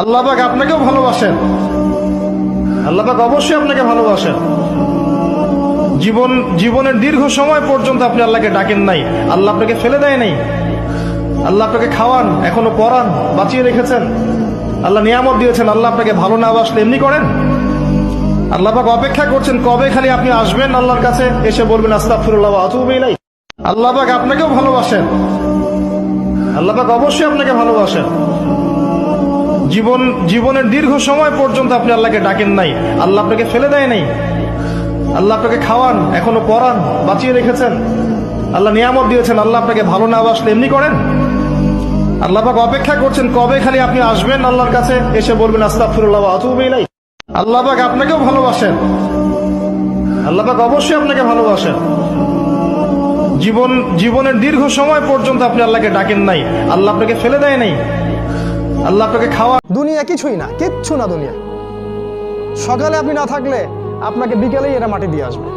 আল্লাহ পাক আপনাকেও ভালোবাসেন। আল্লাহ পাক অবশ্যই আপনাকে ভালোবাসেন। জীবন, জীবনের দীর্ঘ সময় পর্যন্ত আপনি আল্লাহকে ডাকেন নাই। আল্লাহ আপনাকে ফেলে দেয় নাই। আল্লাহ আপনাকে খাওয়ান, এখনও পড়ান বাঁচিয়ে রেখেছেন। আল্লাহ নিয়ামত দিয়েছেন, আল্লাহ আপনাকে ভালো না বাসলে এমনি করেন। আল্লাহ পাক অপেক্ষা করছেন, কবে খালি আপনি আসবেন আল্লাহর কাছে? এসে বলবেন আতুবু আল্লাহ পাক আপনাকেও ভালোবাসেন। আল্লাহ পাক অবশ্যই আপনাকে ভালোবাসেন। জীবন, জীবনের দীর্ঘ সময় পর্যন্ত আপনি আল্লাহকে ডাকেন নাই। আল্লাহ আপনাকে ফেলে দেয় নাই। আল্লাহ আপনাকে খাওয়ান, এখনও পড়ান বাঁচিয়ে রেখেছেন। আল্লাহ নিয়ামত দিয়েছেন, আল্লাহ আপনাকে ভালো না বাসলে এমনি করেন। আল্লাহ পাক অপেক্ষা করছেন, কবে খালি আপনি আসবেন আল্লাহর কাছে? এসে বলবেন, আস্তাগফিরুল্লাহ ওয়া আতুবু ইলাইহি। আল্লাহ পাক আপনাকেও ভালোবাসেন। আল্লাহ পাক অবশ্যই আপনাকে ভালোবাসেন। জীবন, জীবনের দীর্ঘ সময় পর্যন্ত আপনি আল্লাহকে ডাকেন নাই। আল্লাহ আপনাকে ফেলে দেয় নাই। আল্লাহ আপনাকে খাওয়া দুনিয়া কিছুই না, কিচ্ছু না দুনিয়া। সকালে আপনি না থাকলে আপনাকে বিকেলেই এরা মাটি দিয়ে আসবে।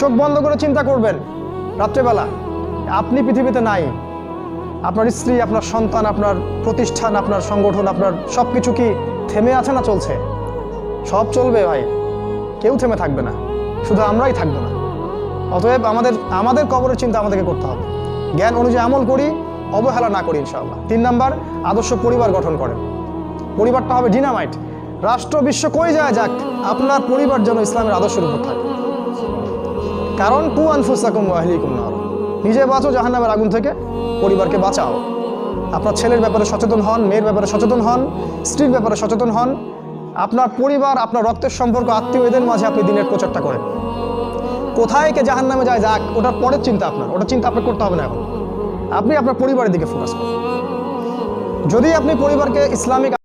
চোখ বন্ধ করে চিন্তা করবেন, রাত্রেবেলা, আপনি পৃথিবীতে নাই। আপনার স্ত্রী, আপনার সন্তান, আপনার প্রতিষ্ঠান, আপনার সংগঠন, আপনার সব কিছু কি থেমে আছে না চলছে? সব চলবে ভাই, কেউ থেমে থাকবে না, শুধু আমরাই থাকব না। অতএব আমাদের আমাদের কবরের চিন্তা আমাদেরকে করতে হবে। জ্ঞান অনুযায়ী আমল করি অবহেলা না করি ইনশাআল্লাহ। তিন নাম্বার, আদর্শ পরিবার গঠন করেন। পরিবারটা হবে ডিনামাইট। রাষ্ট্র, বিশ্ব কই যায় যাক, আপনার পরিবার যেন ইসলামের আদর্শের উপর থাকে। কারণ কু আনফুসাকুম আহলিকুম নার। নিজে বাঁচো জাহান্নামের আগুন থেকে, পরিবারকে বাঁচাও। আপনার ছেলের ব্যাপারে সচেতন হন, মেয়ের ব্যাপারে সচেতন হন, স্ত্রীর ব্যাপারে সচেতন হন। আপনার পরিবার, আপনার রক্তের সম্পর্ক, আত্মীয় এদের মাঝে আপনি দিনের প্রচারটা করেন। কোথায় কে জাহান নামে যায় যাক, ওটার পরের চিন্তা আপনার। ওটা চিন্তা আপনার করতে হবে না এখন। আপনি আপনার পরিবারের দিকে ফোকাস করুন। যদি আপনি পরিবারকে ইসলামিক